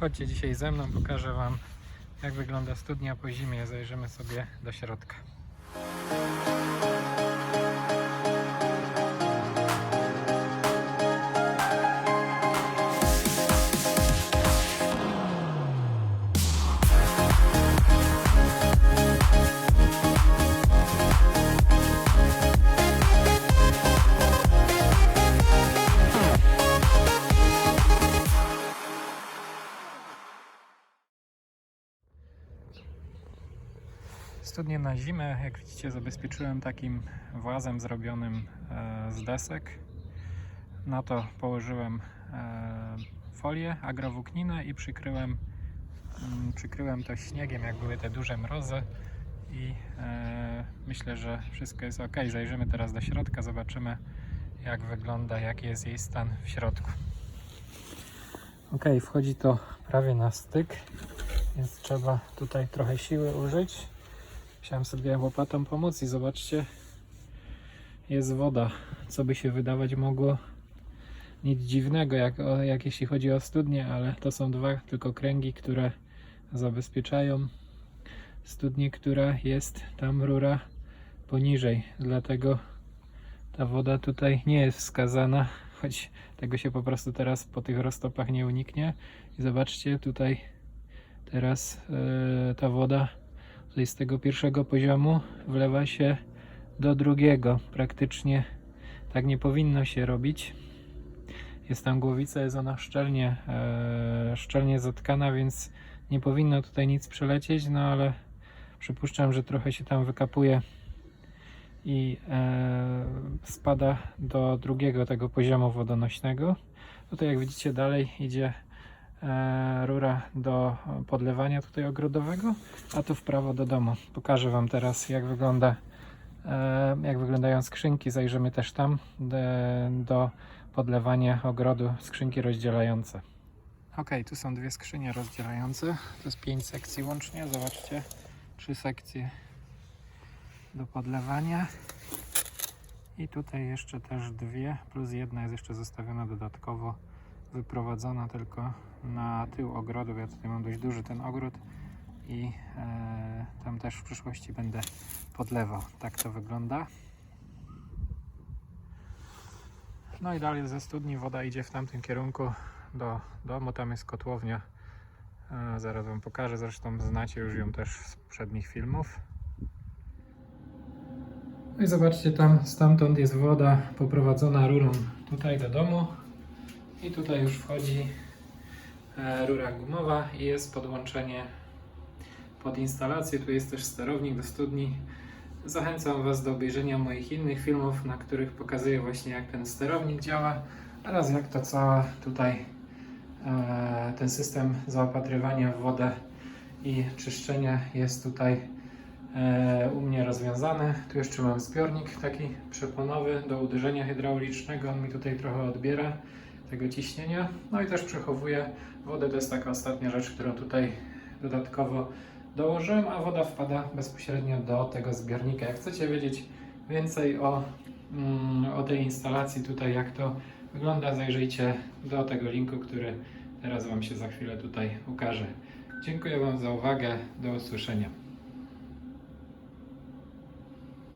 Chodźcie dzisiaj ze mną, pokażę Wam jak wygląda studnia po zimie. Zajrzymy sobie do środka. Studnię na zimę, jak widzicie, zabezpieczyłem takim włazem zrobionym e, z desek. Na to położyłem e, folię agrowłókninę i przykryłem, mm, przykryłem to śniegiem, jak były te duże mrozy. I e, myślę, że wszystko jest ok. Zajrzymy teraz do środka, zobaczymy jak wygląda, jaki jest jej stan w środku. Ok, wchodzi to prawie na styk, więc trzeba tutaj trochę siły użyć. Chciałem sobie łopatą pomóc i zobaczcie, jest woda. Co by się wydawać mogło nic dziwnego, jak, jak jeśli chodzi o studnie, ale to są dwa tylko kręgi, które zabezpieczają studnię, która jest tam rura poniżej. Dlatego ta woda tutaj nie jest wskazana, choć tego się po prostu teraz po tych roztopach nie uniknie. I zobaczcie, tutaj teraz e, ta woda tutaj z tego pierwszego poziomu wlewa się do drugiego. Praktycznie tak nie powinno się robić. Jest tam głowica, jest ona szczelnie, e, szczelnie zatkana, więc nie powinno tutaj nic przelecieć, no ale przypuszczam, że trochę się tam wykapuje i e, spada do drugiego tego poziomu wodonośnego. Tutaj jak widzicie dalej idzie rura do podlewania tutaj ogrodowego, a tu w prawo do domu. Pokażę Wam teraz jak wygląda e, jak wyglądają skrzynki. Zajrzymy też tam do podlewania ogrodu, skrzynki rozdzielające. Ok, tu są dwie skrzynie rozdzielające. To jest pięć sekcji łącznie. Zobaczcie, trzy sekcje do podlewania. I tutaj jeszcze też dwie, plus jedna jest jeszcze zostawiona dodatkowo, wyprowadzona tylko na tył ogrodu. Ja tutaj mam dość duży ten ogród i e, tam też w przyszłości będę podlewał. Tak to wygląda. No i dalej ze studni woda idzie w tamtym kierunku do domu. Tam jest kotłownia. E, zaraz Wam pokażę. Zresztą znacie już ją też z poprzednich filmów. No i zobaczcie, tam stamtąd jest woda poprowadzona rurą tutaj do domu. I tutaj już wchodzi e, rura gumowa i jest podłączenie pod instalację. Tu jest też sterownik do studni. Zachęcam Was do obejrzenia moich innych filmów, na których pokazuję właśnie jak ten sterownik działa oraz jak to cała tutaj e, ten system zaopatrywania w wodę i czyszczenia jest tutaj e, u mnie rozwiązany. Tu jeszcze mam zbiornik taki przeponowy do uderzenia hydraulicznego. On mi tutaj trochę odbiera tego ciśnienia. No i też przechowuję wodę. To jest taka ostatnia rzecz, którą tutaj dodatkowo dołożyłem, a woda wpada bezpośrednio do tego zbiornika. Jak chcecie wiedzieć więcej o, mm, o tej instalacji tutaj, jak to wygląda, zajrzyjcie do tego linku, który teraz Wam się za chwilę tutaj ukaże. Dziękuję Wam za uwagę. Do usłyszenia.